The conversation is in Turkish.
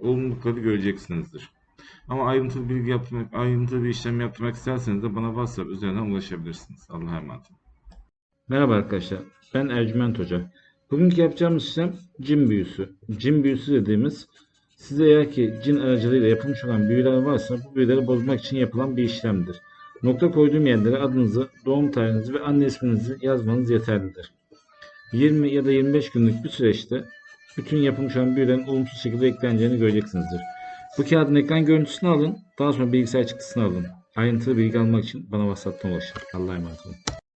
olumlulukları göreceksinizdir. Ama ayrıntılı bilgi yaptırmak, ayrıntılı bir işlem yaptırmak isterseniz de bana WhatsApp üzerinden ulaşabilirsiniz. Allah'a emanet olun. Merhaba arkadaşlar, ben Ercüment Hoca. Bugünkü yapacağımız işlem cin büyüsü. Cin büyüsü dediğimiz size eğer ki cin aracılığıyla yapılmış olan büyüler varsa bu büyüleri bozmak için yapılan bir işlemdir. Nokta koyduğum yerlere adınızı, doğum tarihinizi ve anne isminizi yazmanız yeterlidir. 20 ya da 25 günlük bir süreçte bütün yapılmış olan büyülerin olumsuz şekilde ekleneceğini göreceksinizdir. Bu kağıdın ekran görüntüsünü alın, daha sonra bilgisayar çıktısını alın. Ayrıntılı bilgi almak için bana WhatsApp'tan ulaşın. Allah'a emanet olun.